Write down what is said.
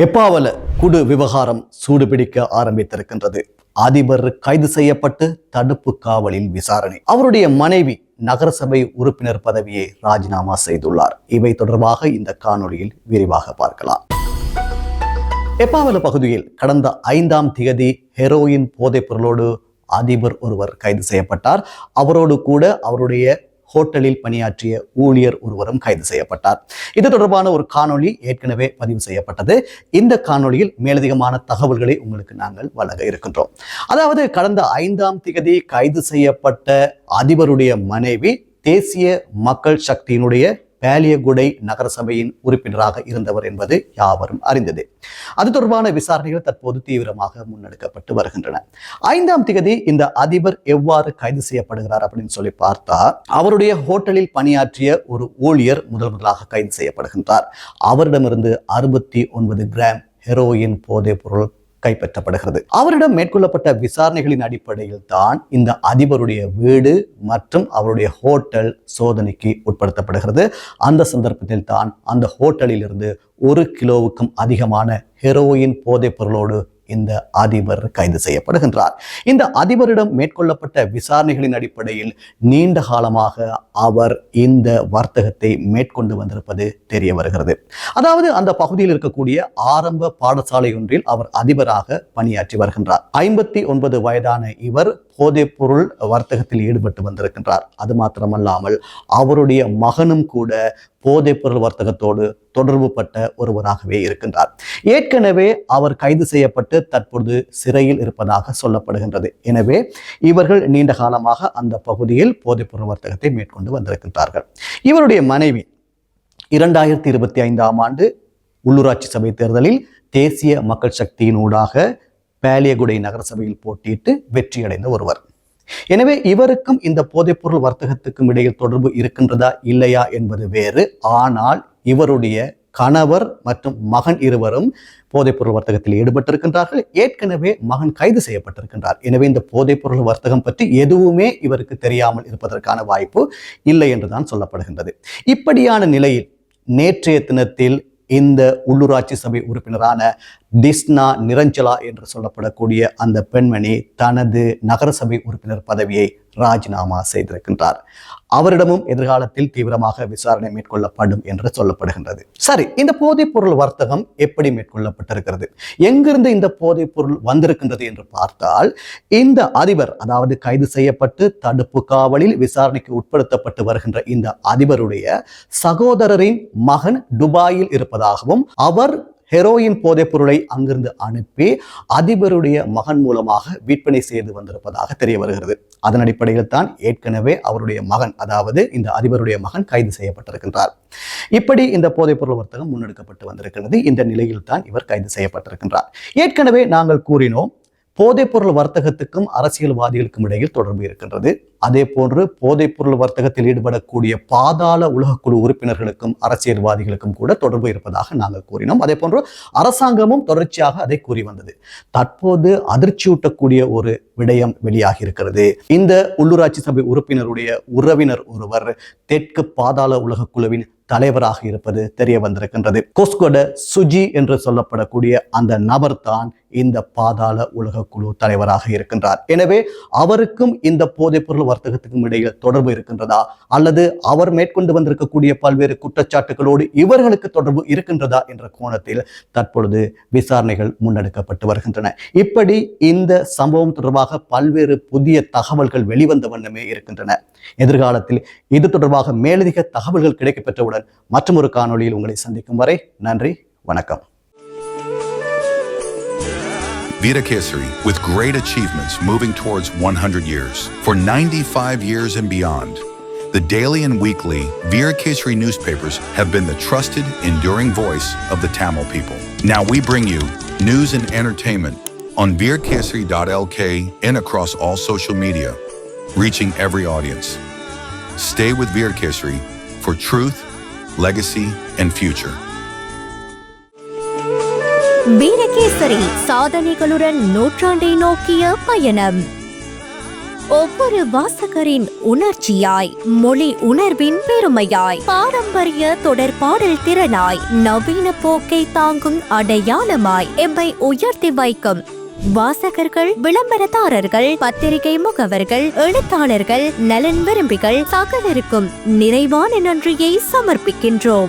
எப்பாவல குடு விவகாரம் சூடுபிடிக்க ஆரம்பித்திருக்கின்றது. அதிபர் கைது செய்யப்பட்டு தடுப்பு காவலில் விசாரணை. அவருடைய மனைவி நகரசபை உறுப்பினர் பதவியை ராஜினாமா செய்துள்ளார். இவை தொடர்பாக இந்த காணொளியில் விரிவாக பார்க்கலாம். எப்பாவல பகுதியில் கடந்த ஐந்தாம் திகதி ஹெரோயின் போதைப் பொருளோடு அதிபர் ஒருவர் கைது செய்யப்பட்டார். அவரோடு கூட அவருடைய ஹோட்டலில் பணியாற்றிய ஊழியர் ஒருவரும் கைது செய்யப்பட்டார். இது தொடர்பான ஒரு காணொளி ஏற்கனவே பதிவு செய்யப்பட்டது. இந்த காணொளியில் மேலதிகமான தகவல்களை உங்களுக்கு நாங்கள் வழங்க இருக்கின்றோம். அதாவது கடந்த ஐந்தாம் திகதி கைது செய்யப்பட்ட அதிபருடைய மனைவி தேசிய மக்கள் சக்தியினுடைய பேலியகுடை நகரசபையின் உறுப்பினராக இருந்தவர் என்பது யாவரும் அறிந்தது. அது தொடர்பான விசாரணைகள் தற்போது தீவிரமாக முன்னெடுக்கப்பட்டு வருகின்றன. ஐந்தாம் திகதி இந்த அதிபர் எவ்வாறு கைது செய்யப்படுகிறார் அப்படின்னு சொல்லி பார்த்தா அவருடைய ஹோட்டலில் பணியாற்றிய ஒரு ஊழியர் முதல் முதலாக கைது செய்யப்படுகின்றார். அவரிடமிருந்து அறுபத்தி ஒன்பது கிராம் ஹெரோயின் போதைப் பொருள் கைப்பற்றப்படுகிறது. அவரிடம் மேற்கொள்ளப்பட்ட விசாரணைகளின் அடிப்படையில் தான் இந்த அதிபருடைய வீடு மற்றும் அவருடைய ஹோட்டல் சோதனைக்கு உட்படுத்தப்படுகிறது. அந்த சந்தர்ப்பத்தில் தான் அந்த ஹோட்டலில் இருந்து ஒரு கிலோவுக்கும் அதிகமான ஹெரோயின் போதைப் பொருளோடு இந்த அதிபர் கைது செய்யப்படுகின்றார். இந்த அதிபரிடம் மேற்கொள்ளப்பட்ட விசாரணைகளின் அடிப்படையில் நீண்ட காலமாக அவர் இந்த வர்த்தகத்தை மேற்கொண்டு வந்திருப்பது தெரிய வருகிறது. அதாவது அந்த பகுதியில் இருக்கக்கூடிய ஆரம்ப பாடசாலை ஒன்றில் அவர் அதிபராக பணியாற்றி வருகின்றார். ஐம்பத்தி ஒன்பது வயதான இவர் போதைப் பொருள் வர்த்தகத்தில் ஈடுபட்டு வந்திருக்கின்றார். அது மாத்திரமல்லாமல் அவருடைய மகனும் கூட போதைப் பொருள் வர்த்தகத்தோடு தொடர்பு பட்ட ஒருவராகவே இருக்கின்றார். ஏற்கனவே அவர் கைது செய்யப்பட்டு தற்பொழுது சிறையில் இருப்பதாக சொல்லப்படுகின்றது. எனவே இவர்கள் நீண்ட காலமாக அந்த பகுதியில் போதைப் பொருள் வர்த்தகத்தை மேற்கொண்டு வந்திருக்கின்றார்கள். இவருடைய மனைவி இரண்டாயிரத்தி இருபத்தி ஐந்தாம் ஆண்டு உள்ளூராட்சி சபை தேர்தலில் தேசிய மக்கள் சக்தியினூடாக பேலியகுடை நகரசபையில் போட்டியிட்டு வெற்றியடைந்த ஒருவர். எனவே இவருக்கும் இந்த போதைப்பொருள் வர்த்தகத்துக்கும் இடையில் தொடர்பு இருக்கின்றதா இல்லையா என்பது வேறு. ஆனால் இவருடைய கணவர் மற்றும் மகன் இருவரும் போதைப்பொருள் வர்த்தகத்தில் ஈடுபட்டிருக்கின்றார்கள். ஏற்கனவே மகன் கைது செய்யப்பட்டிருக்கின்றார். எனவே இந்த போதைப்பொருள் வர்த்தகம் பற்றி எதுவுமே இவருக்கு தெரியாமல் இருப்பதற்கான வாய்ப்பு இல்லை என்றுதான் சொல்லப்படுகின்றது. இப்படியான நிலையில் நேற்றைய தினத்தில் இந்த உள்ளூராட்சி சபை உறுப்பினரான டிஸ்னா நிரஞ்சலா என்று சொல்லப்படக்கூடிய அந்த பெண்மணி தனது நகரசபை உறுப்பினர் பதவியை ராஜினாமா செய்திருக்கின்றார். அவரிடமும் எதிர்காலத்தில் தீவிரமாக விசாரணை மேற்கொள்ளப்படும் என்று சொல்லப்படுகின்றது. சரி இந்த போதைப் பொருள் வர்த்தகம் எப்படி மேற்கொள்ளப்பட்டிருக்கிறது? எங்கிருந்து இந்த போதைப் பொருள் வந்திருக்கின்றது என்று பார்த்தால் இந்த அதிபர் அதாவது கைது செய்யப்பட்டு தடுப்பு காவலில் விசாரணைக்கு உட்படுத்தப்பட்டு வருகின்ற இந்த அதிபருடைய சகோதரரின் மகன் துபாயில் இருப்பதாகவும் அவர் ஹெரோயின் போதைப் பொருளை அங்கிருந்து அனுப்பி அதிபருடைய மகன் மூலமாக விற்பனை செய்து வந்திருப்பதாக தெரிய வருகிறது. அதன் அடிப்படையில் தான் ஏற்கனவே அவருடைய மகன் அதாவது இந்த அதிபருடைய மகன் கைது செய்யப்பட்டிருக்கின்றார். இப்படி இந்த போதைப் பொருள் வர்த்தகம் முன்னெடுக்கப்பட்டு வந்திருக்கிறது இந்த நிலையில் தான் இவர் கைது செய்யப்பட்டிருக்கின்றார். ஏற்கனவே நாங்கள் கூறினோம் போதைப்பொருள் வர்த்தகத்துக்கும் அரசியல்வாதிகளுக்கும் இடையில் தொடர்பு இருக்கின்றது. அதே போன்று போதைப்பொருள் வர்த்தகத்தில் ஈடுபடக்கூடிய பாதாள உலகக்குழு உறுப்பினர்களுக்கும் அரசியல்வாதிகளுக்கும் கூட தொடர்பு இருப்பதாக நாங்கள் கூறினோம். அதே போன்று அரசாங்கமும் தொடர்ச்சியாக அதை கூறி வந்தது. தற்போது அதிர்ச்சியூட்டக்கூடிய ஒரு விடயம் வெளியாகி இருக்கிறது. இந்த உள்ளூராட்சி சபை உறுப்பினருடைய உறவினர் ஒருவர் தெற்கு பாதாள உலகக்குழுவின் தலைவராக இருப்பது தெரிய வந்திருக்கின்றது. கொஸ்கொட சுஜி என்று சொல்லப்படக்கூடிய அந்த நபர் தான் இந்த பாதாள உலக குழு தலைவராக இருக்கின்றார். எனவே அவருக்கும் இந்த போதைப்பொருள் வர்த்தகத்துக்கும் இடையில் தொடர்பு இருக்கின்றதா? அல்லது அவர் மேற்கொண்டு வந்திருக்கக்கூடிய பல்வேறு குற்றச்சாட்டுகளோடு இவர்களுக்கு தொடர்பு இருக்கின்றதா என்ற கோணத்தில் தற்பொழுது விசாரணைகள் முன்னெடுக்கப்பட்டு வருகின்றன. இப்படி இந்த சம்பவம் தொடர்பாக பல்வேறு புதிய தகவல்கள் வெளிவந்த வண்ணமே இருக்கின்றன. எதிர்காலத்தில் இது தொடர்பாக மேலதிக தகவல்கள் கிடைக்கப்பெற்றவுடன் மற்றொரு ஒரு காணொளியில் உங்களை சந்திக்கும் வரை நன்றி வணக்கம் Vita Kesari, with great achievements moving towards 100 years. For 95 years and beyond, the daily and weekly Veera Kesari newspapers have been the trusted, enduring voice of the Tamil people. Now we bring you news and entertainment on veerkesari.lk and across all social media, reaching every audience. Stay with Veer Kesari for truth, legacy, and future. Virakesari சாதனைகளுடன் நூற்றாண்டை நோக்கிய பயணம் ஒவ்வொரு வாசகரின் உணர்ச்சியாய் மொழி உணர்வின் பெருமையாய் பாரம்பரிய தொடர்பாடல் திறனாய் நவீன போக்கை தாங்கும் அடையாளமாய் எம்மை உயர்த்தி வைக்கும் வாசகர்கள் விளம்பரதாரர்கள் பத்திரிகை முகவர்கள் எழுத்தாளர்கள் நலன் விரும்பிகள் சகலருக்கும் நிறைவான நன்றியை சமர்ப்பிக்கின்றோம்.